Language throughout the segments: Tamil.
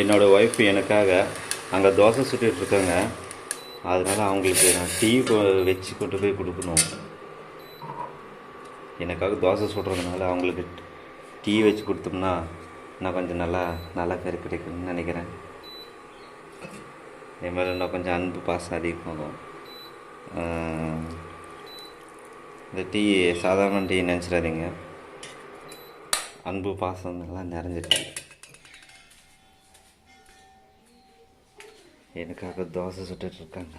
என்னோடய ஒய்ஃப் எனக்காக அங்கே தோசை சுட்டுட்ருக்காங்க அதனால் அவங்களுக்கு நான் டீ வச்சு கொண்டு போய் கொடுக்கணும். எனக்காக தோசை சுடுறதுனால அவங்களுக்கு டீ வச்சு கொடுத்தோம்னா நான் கொஞ்சம் நல்லா நல்லா கறி கிடைக்கும்னு நினைக்கிறேன். என் மேலே நான் கொஞ்சம் அன்பு பாசம் அதிகமாகும். இந்த டீ சாதாரண டீ நினச்சிடாதீங்க. அன்பு பாசம் நல்லா நிறைஞ்சிருக்கு எனக்காக தோசை சுட்டுட்டு இருக்காங்க.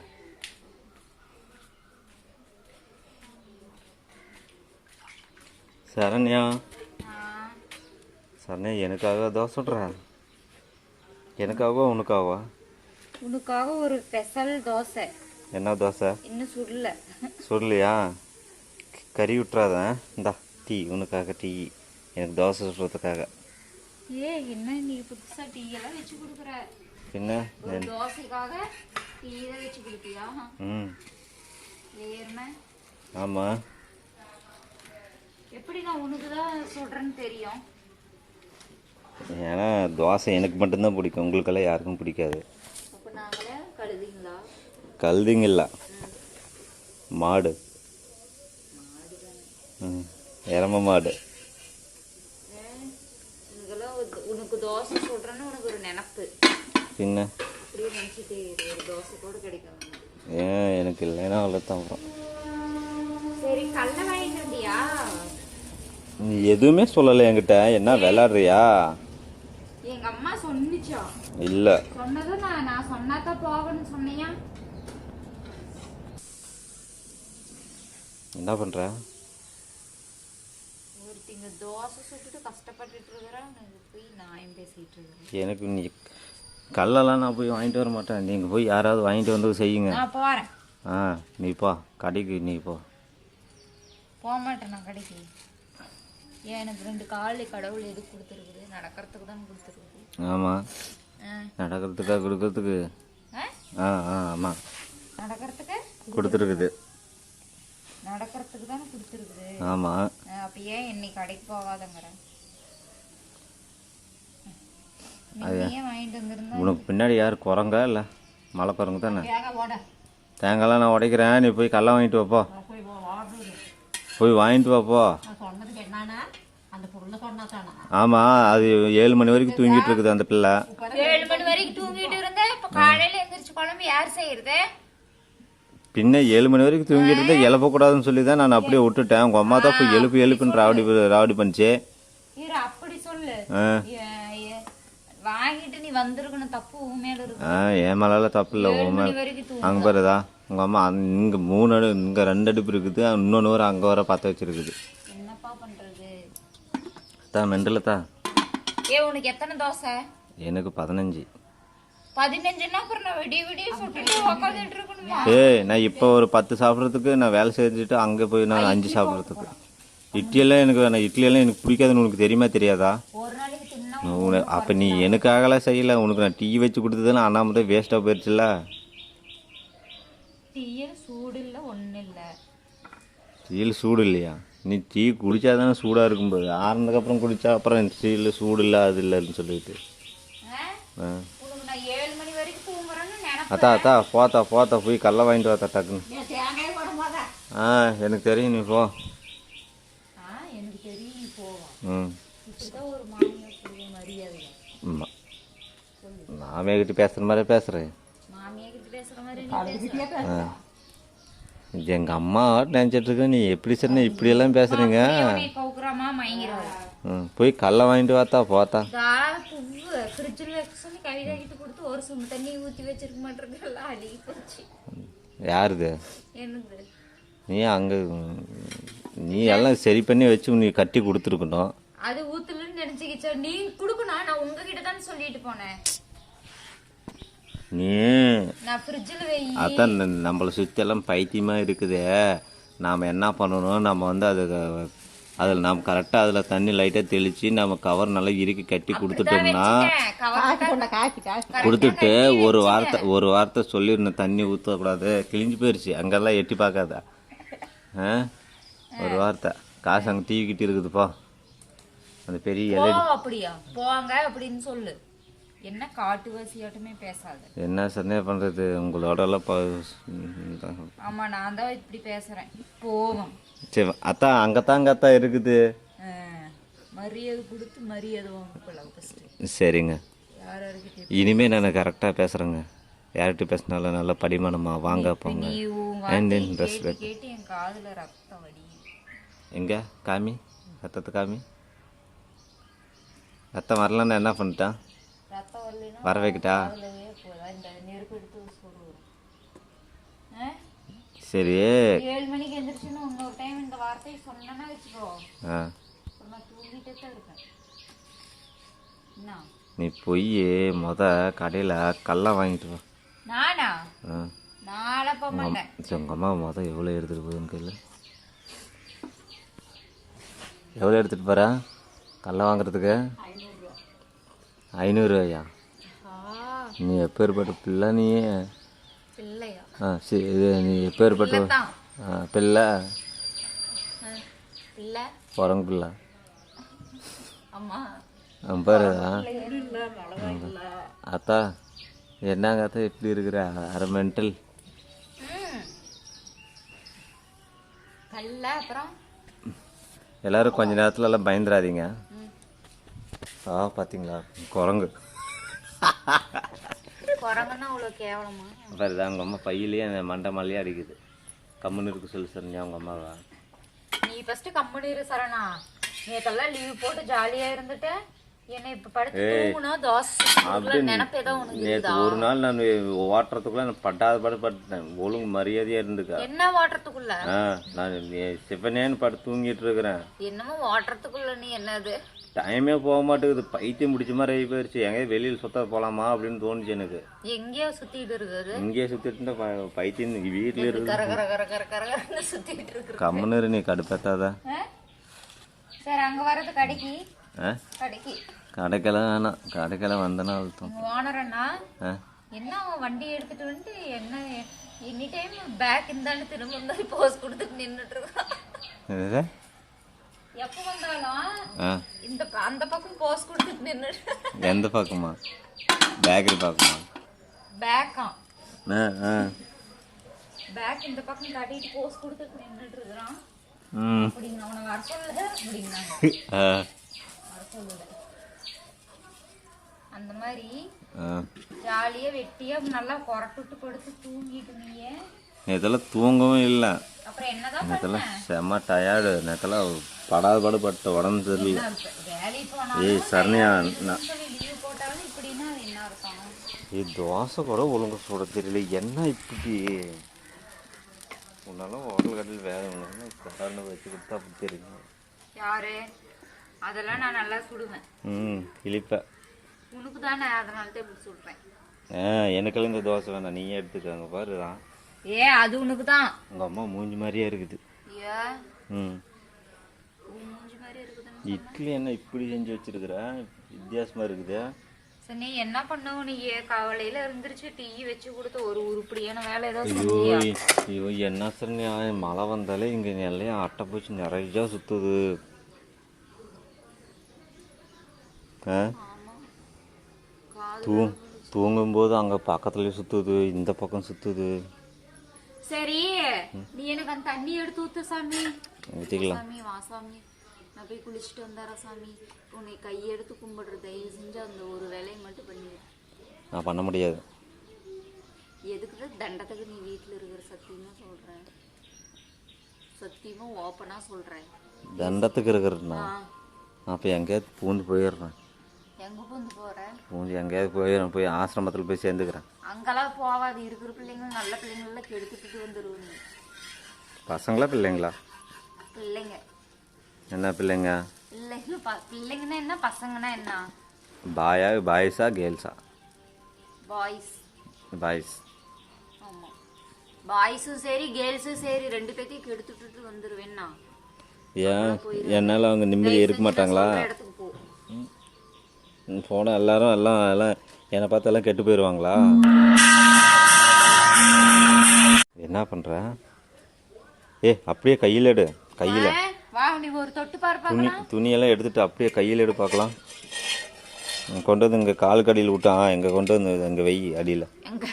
சரண்யா. சரண்யா எனக்காக தோசை சுடுறா? எனக்காகவா உனக்காகவா? உனக்காக ஒரு ஸ்பெஷல் தோசை. என்ன தோசை? இன்னும் சுடல. சொல்லலையா கறி விட்டுறாத இந்தா டீ. உனக்காக டீ. எனக்கு தோசை சுடுறதுக்காக. ஏ என்ன நீ புதுசா டீ எல்லாம் வச்சு கொடுக்குற? பின்ன தோசைக்காக தான் வச்சு கொடுப்பியா ம் ஏறுன ஆமாம் எப்படி நான் உனக்கு தான் சொல்றேன்னு தெரியும் ஏன்னா தோசை எனக்கு மட்டும்தான் பிடிக்கும் உங்களுக்கெல்லாம் யாருக்கும் பிடிக்காது அப்ப நாங்களே கழுதிங்களா கழுதிங்க இல்லை மாடு ம் எரம மாடு உனக்கு தோசை சொல்றேன்னு உனக்கு ஒரு நினப்பு பின்ன? ஏன் எனக்கு இல்லைன்னா வாங்கிட்டு வந்தியா? நீ எதுவுமே சொல்லலை என்கிட்ட. என்ன விளாடுறியா? எங்க அம்மா சொன்னிச்சா? இல்லை. சொன்னதும் நான் நான் சொன்னாதான் போகணும்னு சொன்னியா? என்ன பண்ணுற ஒருத்திங்க தோசை சுட்டுட்டு கஷ்டப்பட்டுட்டு இருக்கிறேன் போய் நான் பேசிட்டு இருக்கிறேன். எனக்கு நீ கல்லெல்லாம் நான் போய் வாங்கிட்டு வர மாட்டேன். நீங்கள் போய் யாராவது வாங்கிட்டு வந்து செய்யுங்க. நான் ஆ நீ போ. கடைக்கு நீ போ. போக மாட்டேன் நான் கடைக்கு. ஏன் எனக்கு ரெண்டு கால் கடவுள் எது கொடுத்துருக்குது? நடக்கிறதுக்கு தான் கொடுத்துருக்குது. ஆமாம் ஆ. நடக்கிறதுக்கா கொடுக்கறதுக்கு? ஆ? ஆ ஆ ஆமாம் நடக்கிறதுக்கு? கொடுத்துருக்குது. நடக்கிறதுக்கு தானே கொடுத்துருக்குது. ஆமாம் அப்ப ஏன் இன்னைக்கு கடைக்கு போகாதங்கிறேன்? வந்திருந்தா உனக்கு பின்னாடி யார்? குரங்கா இல்லை? மலை குரங்கு தானே தேங்காய்லாம் நான் உடைக்கிறேன். நீ போய் கல்லை வாங்கிட்டு வாப்போ. போய் வாங்கிட்டு வாப்போ. ஆமாம் அது ஏழு மணி வரைக்கும் தூங்கிட்டு இருக்குது அந்த பிள்ளை. ஏழு மணி வரைக்கும் தூங்கிட்டு இருந்தேன் இப்ப காலையில எந்திரிச்சு குழம்பு யார் செய்யறது? பின்ன ஏழு மணி வரைக்கும் தூங்கிட்டு இருந்தா எழுப்பக்கூடாதுன்னு சொல்லி தான் நான் அப்படியே விட்டுட்டேன். உங்கள் அம்மா தான் போய் எழுப்பு எழுப்புன்னு ராவடி ராவடி பண்ணிச்சு. அப்படி சொல்லு. வாங்கிட்டு நீ வந்திருக்கணும் தப்பு உன் மேல இருக்கு. என் மேலாம் தப்பு இல்லை உன் தூங்கு அங்கே பாருதா உங்கள் அம்மா இங்கே மூணு அடு இங்கே ரெண்டு அடுப்பு இருக்குது இன்னொன்று வர அங்கே வர பற்ற வச்சிருக்குது. என்னப்பா பண்றது? தான் ஏ உனக்கு எத்தனை தோசை? எனக்கு பதினஞ்சு. ஏய் நான் இப்போ ஒரு பத்து சாப்பிட்றதுக்கு நான் வேலை செஞ்சுட்டு அங்கே போய் நான் அஞ்சு சாப்பிட்றதுக்கு. இட்லியெல்லாம் எனக்கு வேணாம் இட்லியெல்லாம் எனக்கு பிடிக்காதுன்னு உனக்கு தெரியுமா தெரியாதா? அப்போ நீ எனக்காகலாம் செய்யல. உனக்கு நான் டீ வச்சு கொடுத்ததுன்னு அண்ணாமதே வேஸ்ட்டாக போயிடுச்சுல்ல டீயில் சூடு இல்ல ஒண்ணு இல்ல டீயில் சூடு இல்லையா நீ டீ குடிச்சா தானே சூடாக இருக்கும்போது ஆறுனதுக்கப்புறம் குடிச்சா அப்புறம் டீயில் சூடு இல்லை அது இல்லைன்னு சொல்லிட்டு. ஆ? அத்தா அத்தா போத்தா போத்தா போய் கடல வாங்கிட்டு வாத்தா டக்குன்னு. போதா ஆ எனக்கு தெரியும் நீ போ. ஆ எனக்கு தெரியும் நீ போவா ம் இப்படிதான் ஒரு மாமியார் சொல்லுவ மரியாதை ஆமாம் நான் கிட்ட பேசுகிற மாதிரி பேசுகிறேன் மாமியா கிட்ட பேசுற மாதிரி நீ பேசுற. ஆ எங்கள் அம்மா நினச்சிட்டு இருக்க நீ எப்படி சொன்ன இப்படியெல்லாம் மயங்கிறாள் ம் போய் கடல வாங்கிட்டு வாத்தா போத்தா யாருது என்னது நீ அங்கே நீ எல்லாம் சரி பண்ணி வச்சு நீ கட்டி கொடுத்துருக்கணும் அது ஊத்துலன்னு நினைச்சுக்கிச்சா நீ குடுக்கணும் நான் உங்ககிட்ட தானே சொல்லிட்டு போனேன் நீ. அதான் நம்மளை சுற்றி எல்லாம் பைத்தியமாக இருக்குதே. நாம் என்ன பண்ணணும்? நம்ம வந்து அது அதில் நாம் கரெக்டாக அதில் தண்ணி லைட்டாக தெளித்து நம்ம கவர் நல்லா இறுக்கி கட்டி கொடுத்துட்டோம்னா கொடுத்துட்டு ஒரு வார்த்தை ஒரு வார்த்தை சொல்லிடணும். தண்ணி ஊற்றக்கூடாது கிழிஞ்சு போயிடுச்சு அங்கெல்லாம் எட்டி பார்க்காத. ஆ? ஒரு வார்த்தை. காசு அங்கே தீவிக்கிட்டு இருக்குதுப்பா அந்த பெரிய போ இலை அப்படியா? போங்க அப்படின்னு சொல்லு. என்ன காட்டுவாசியாட்டமே பேசாத. என்ன சந்தே பண்ணுறது உங்களோடலாம் ப ஆமா நான் தான் இப்படி பேசுறேன். போவோம் சரி அத்தா அங்கத்தான் அங்கத்தான் இருக்குது. ஆ, மரியாதை கொடுத்து மரியாதை வாங்கிக்கலாம் ஃபஸ்ட்டு சரிங்க. யார் யாருக்கிட்ட இனிமே நான் கரெக்டாக பேசுகிறேங்க யார்கிட்ட பேசினாலும் நல்லா படிமானமா வாங்க போங்க. கேட்டு என் காதுல ரத்தம் வடி எங்க? காமி? ரத்தத்தை காமி? ரத்தம் வரலன்னு என்ன பண்ணிட்டான்? ரத்தம் வர வைக்கிட்டா காதுலவே போதா? இந்த நெருப்பு எடுத்து சொல்லுவோம் ஆ? சரி. ஏழு மணிக்கு எந்திரிச்சுன்னு இன்னொரு டைம் இந்த வார்த்தையை சொன்னேன்னா வச்சுக்கோ. நான் தூங்கிட்டே தான் இருப்பேன். என்ன? நீ போய் மொத கடையில் கல்லாம் வாங்கிட்டு வா. நானா? ஆ. நாளை போக மாட்டேன். சரி, உங்கள் அம்மா மொதல் எவ்வளோ எடுத்துகிட்டு போகுதுன்னு கையில் எவ்வளோ எடுத்துகிட்டு போகிறா கடல வாங்குறதுக்கு? ஐநூறுரூவாயா ஆ. நீ எப்பேற்பட்ட பிள்ளை நீ ஆ சரி இது நீ எப்பேற்பட்ட ஆ பிள்ளை? பிள்ளை. குரங்கு பிள்ளை. அம்மா ஆ, பாரு. ஆ. அத்தா என்னங்க அத்தா இப்படி இருக்கிற? அரை மென்டல். ம். கல்ல அப்புறம்? எல்லாரும் கொஞ்ச நேரத்துல எல்லாம் பயந்துடாதீங்க. ஆ பார்த்தீங்களா குரங்கு. குரங்குன்னா அவ்வளோ கேவலமா? பாருதா அவங்க அம்மா பையிலேயே அந்த மண்டை மலையே அடிக்குது. கம்முன்னு இருக்கு சொல்லு சார் அவங்க அம்மாவா? நீ ஃபர்ஸ்ட் கம்பெனி இரு சரணா நேத்தெல்லாம் லீவ் போட்டு ஜாலியா இருந்துட்ட. ஒரு நாள் நான் ஓட்டுறதுக்குள்ள நான் பட்டாத பாடு பட்டுட்டேன் ஒழுங்கு மரியாதையா இருந்துக்கா. என்ன ஓட்டுறதுக்குள்ள? நான் சிவனேன்னு படுத்து தூங்கிட்டு இருக்கிறேன். என்னமோ ஓட்டுறதுக்குள்ள நீ என்னது? டைமே போக மாட்டேங்குது. பைத்தியம் பிடிச்ச மாதிரி ஆகி போயிடுச்சு எங்கேயும் வெளியில் சுத்த போலாமா அப்படின்னு தோணுச்சு எனக்கு. எங்கேயோ சுத்திட்டு இருக்குது இங்கேயே சுத்திட்டு இருந்தா ப- பைத்தியம் வீட்டில் இருக்கு கர கர கர கர கர கரன்னு சுத்திட்டு இருக்கு கம்முன்னு இரு, நீ கடுப்பேத்தாத. சரி அங்க வர்றது கடைக்கு. ஆ? கடைக்கு. கடைக்கெல்லாம் வேணாம். கடைக்கெல்லாம் வந்தனா அழுத்தம் ஓனர் அண்ணா? ஆ? என்ன அவன் வண்டி எடுத்துட்டு வந்துட்டு என்ன எனி டைம் பேக் இருந்தாலும் திரும்ப இருந்தாலும் போஸ் கொடுத்துட்டு நின்றுட்டு இருக்கான். என்னது? எந்த பக்கமா? பேக்கரி பக்கமா? ஆ. பேக் இந்த பக்கம் காட்டிட்டு போஸ் கொடுத்துட்டு நின்றுட்டு இருக்கிறான் அப்படிங்க அவனை வர சொல்லல அந்த மாதிரி ஜாலியா வெட்டியா நல்லா கொரட்டுட்டு படுத்து தூங்கிட்டு நீயே. நேத்தெல்லாம் தூங்கவும் இல்லை. நேத்தெல்லாம் செம்ம டயர்டு நேத்தெல்லாம் படாத பாடுபட்ட உடம்பு போனா ஏய் சரண்யா ஏய் தோசை கூட ஒழுங்கா சுட தெரியல. என்ன இப்படி? உன்னாலும் ஹோட்டல் கடையில் வேலை ஒன்று கடான்னு வச்சு கொடுத்தா அப்படி தெரியும்? யாரு? அதெல்லாம் நான் நல்லா சுடுவேன். ம் இழிப்ப. உனக்கு தானே அதனால தான் இப்படி சொல்றேன் ஆ எனக்கெல்லாம் இந்த தோசை வேணாம். நீயே எடுத்துக்கோங்க. பாருதான் ஏ அது உனக்கு தான் உங்கள் அம்மா மூஞ்சி மாதிரியே இருக்குது. ஏ ம். மூஞ்சி மாதிரி இருக்குதுன்னு இட்லி என்ன இப்படி செஞ்சு வச்சிருக்கிற? வித்தியாசமாக இருக்குது. சரி நீ என்ன பண்ணுவ நீ காலையில இருந்துருச்சு டீ வச்சு கொடுத்த ஒரு உருப்படியான வேலை ஏதாவது ஐயோ என்ன சரண்யா மழை வந்தாலே இங்கே நிறைய அட்டை பூச்சி நிறைய காது தூ தூங்கும்போது அங்கே பக்கத்துலேயே சுற்றுது இந்த பக்கம் சுற்றுது சரி நீ எனக்கு அந்த தண்ணி எடுத்து ஊத்து சாமி. சாமி வா சாமி. நான் போய் குளிச்சுட்டு வந்தாரா சாமி. உன்னை கையெடுத்து கும்பிடுற தயவு செஞ்சு அந்த ஒரு வேலையை மட்டும் பண்ணிடு. நான் பண்ண முடியாது. எதுக்கு தண்டத்துக்கு நீ வீட்டில் இருக்கிற சத்தியமா சொல்றேன். சத்தியமா ஓப்பனா சொல்றேன். தண்டத்துக்கு நான் இப்போ எங்கேயாவது பூந்து போயிடுறேன். எங்க பூந்து போற? பூந்து எங்கேயாவது போயிடுறேன் போய் ஆசிரமத்தில் போய் சேர்ந்துக்கிறேன். அங்கெல்லாம் போவாது. இருக்கிற பிள்ளைங்க நல்ல பிள்ளைங்கள கெடுத்துட்டு வந்துருவீங்க. பசங்களா பிள்ளைங்களா? பிள்ளைங்க. என்ன பிள்ளைங்க? பிள்ளைங்க ப- பிள்ளைங்கன்னா என்ன பசங்கன்னா என்ன? பாயா பாய்ஸா கேர்ள்ஸா? பாய்ஸ். பாய்ஸ். ஆமா. பாய்ஸும் சரி கேர்ள்ஸும் சரி ரெண்டு பேத்தையும் கெடுத்துட்டு வந்துருவேன்னா. ஏன்? என்னால் அவங்க நிம்மதி இருக்க மாட்டாங்களா? போனால் எல்லாரும் எல்லாம் எல்லாம் என்னை பார்த்து எல்லாம் கெட்டு போயிடுவாங்களா என்ன பண்ணுற ஏ அப்படியே கையில் எடு கையில். துணி துணியெல்லாம் எடுத்துட்டு அப்படியே கையில் எடு பார்க்கலாம் கொண்டு வந்து இங்கே கால் கடியில் விட்டான் இங்கே கொண்டு வந்து அங்கே வெய் அடியில். எங்க?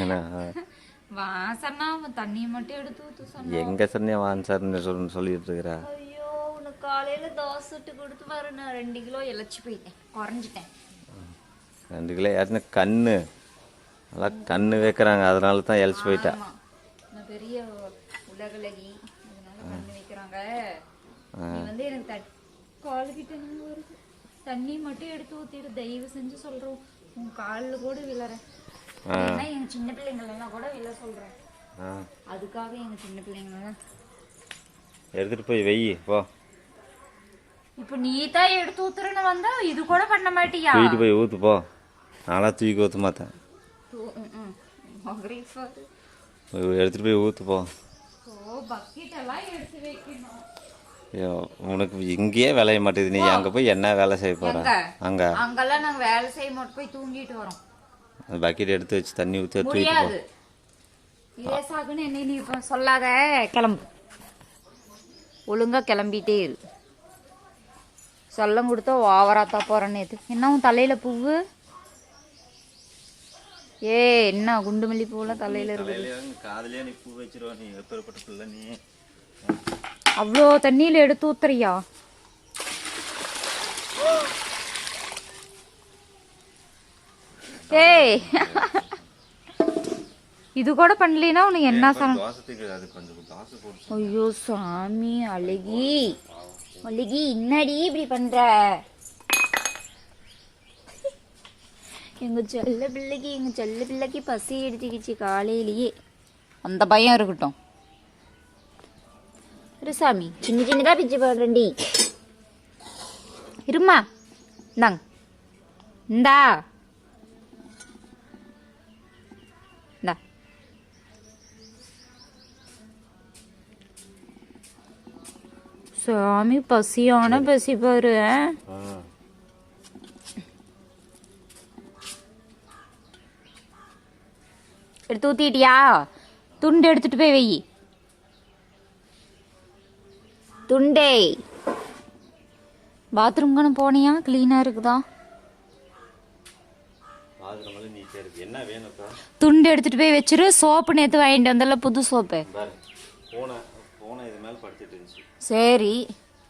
ஏன்னா வாசன்னா தண்ணியை மட்டும் எடுத்து எங்கே சொன்னே வான் சார்னு சொல்லி சொல்லிட்டு இருக்கிறா. காலையில தோசை சுட்டு கொடுத்து பாரு நான் ரெண்டு கிலோ இழைச்சி போயிட்டேன். குறைஞ்சிட்டேன். ரெண்டு கிலோ யாருன்னு கண்ணு. நல்லா கண்ணு வைக்கிறாங்க. அதனால தான் எலிச்சு போயிட்டா. ஆமா. நான் பெரிய உலகளகி அதனால கண்ணு வைக்கிறாங்க. வந்து எனக்கு தட் காலுக்கிட்ட வருது தண்ணி மட்டும் எடுத்து ஊத்திடு. தயவு செஞ்சு சொல்றோம். உன் காலில் கூட விழற. ஏன்னா எங்க சின்ன பிள்ளைங்களெல்லாம் கூட விழ சொல்றேன். ஆ. அதுக்காக எங்க சின்ன பிள்ளைங்களெல்லாம் எடுத்துகிட்டு போய் வெய் போ. இப்ப நீ தான் எடுத்து ஊத்துறன்னு வந்தா இது கூட பண்ண மாட்டியா? தூக்கிட்டு போய் ஊற்று போ. நான்லாம் தூக்கி ஊற்ற மாட்டேன். எடுத்துகிட்டு போய் ஊற்று போ. உனக்கு இங்கேயே விளைய மாட்டேது நீ அங்கே போய் என்ன வேலை செய்ய எங்க? அங்கே. அங்கெல்லாம் நாங்க வேலை செய்ய மாட்டோம். போய் தூங்கிட்டு வரோம். அந்த பக்கெட் எடுத்து வச்சு தண்ணி ஊற்றி தூக்கிட்டு லேசாகுன்னு என்ன நீ சொல்லாத. கிளம்பு. ஒழுங்கா கிளம்பிட்டே இரு. சொல்லம் கொடுத்தா ஓவராத்தா போறேன்னு இது என்ன உன் தலையில பூவு? ஏ என்ன குண்டு மல்லி பூவெல்லாம் தலையில இருக்கு காதலியா நீ பூ வச்சிருவா நீ எப்பேற்பட்ட பிள்ளை நீ? அவ்வளோ தண்ணியில எடுத்து ஊத்துறியா? ஏய். இது கூட பண்ணலைன்னா உனக்கு என்ன போட்டு ஐயோ சாமி அழகி. அழகி என்னடி இப்படி பண்ற? எங்க செல்ல பிள்ளைக்கு எங்க செல்ல பிள்ளைக்கு பசி எடுத்துக்கிச்சு காலையிலேயே. அந்த பயம் இருக்கட்டும். இரு சாமி சின்ன சின்னதா பிச்சு போடுறேன்டி. இருமா இந்தாங்க. இந்தா இந்தா. சாமி பசியான பசி பாரு? எடுத்து ஊத்திட்டியா? துண்டு எடுத்துட்டு போய் வெயி துண்டே. பாத்ரூம்கான போனியா? கிளீனா இருக்குதா? துண்டு எடுத்துட்டு போய் வச்சிரு. சோப்பு நேத்து வாங்கிட்டு வந்தல புது சோப்பு பாரு பூனை பூனை இது மேலே படுத்துட்டு இருந்துச்சு சரி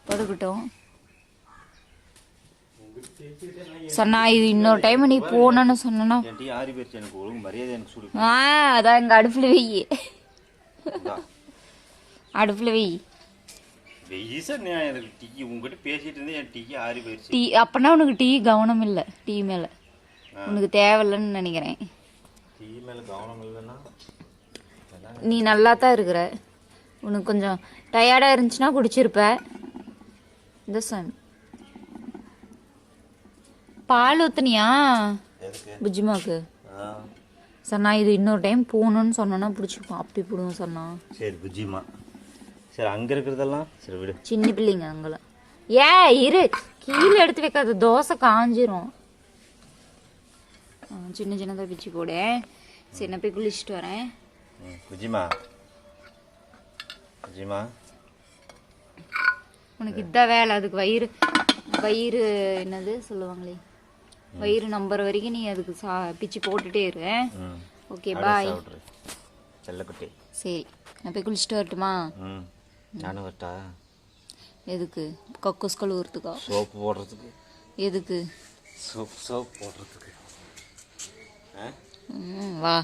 படுக்கட்டும். சொன்னா இது இன்னொரு டைம் நீ போனன்னு சொன்னா ஆறி போயிடுச்சு எனக்கு ஒழுங்கு மரியாதை எனக்கு சுடு ஆ அதான் இங்க அடுப்புல வெயி. அடுப்புல வெயி வெய்ய சார் நான் எனக்கு டீ உங்ககிட்ட பேசிட்டு இருந்தேன் என் டீ ஆறி போயிடுச்சு டீ அப்பனா உனக்கு டீ கவனம் இல்லை டீ மேல. உனக்கு தேவையில்லைன்னு நினைக்கிறேன். டீ மேலே கவனம் இல்லைன்னா நீ நல்லா தான் இருக்கிற. உனக்கு கொஞ்சம் டயர்டாக இருந்துச்சுன்னா குடிச்சிருப்ப. இந்த சாமி பால் ஊத்துனியா? புஜ்ஜிமாக்கு. சொன்னா இது இன்னொரு டைம் போகணும்னு சொன்னா பிடிச்சிப்போம். அப்படி பிடுவோம் சொன்னா சரி புஜ்ஜிமா. சரி அங்கே இருக்கிறதெல்லாம்? சரி விடு. சின்ன பிள்ளைங்க அங்கெல்லாம். ஏ இரு. கீழே எடுத்து வைக்காத தோசை காஞ்சிரும். சின்ன சின்னதாக பிச்சு போடு. சரி நான் போய் குளிச்சுட்டு வரேன். புஜ்ஜிமா. புஜ்ஜிமா உனக்கு இதான் வேலை அதுக்கு வயிறு வயிறு என்னது சொல்லுவாங்களே? வயிறு நம்புற வரைக்கும் நீ அதுக்கு சா பிச்சு போட்டுட்டே இரு. Okay bye. செல்லக்குட்டி. சரி நான் போய் குளிச்சுட்டு வரட்டுமா? நானும் வரட்டா? எதுக்கு? கக்கூஸ் கழுவுறதுக்கா சோப்பு போடுறதுக்கு. எதுக்கு? சோப் சோப் போடுறதுக்கு. ஆ? ம், வா.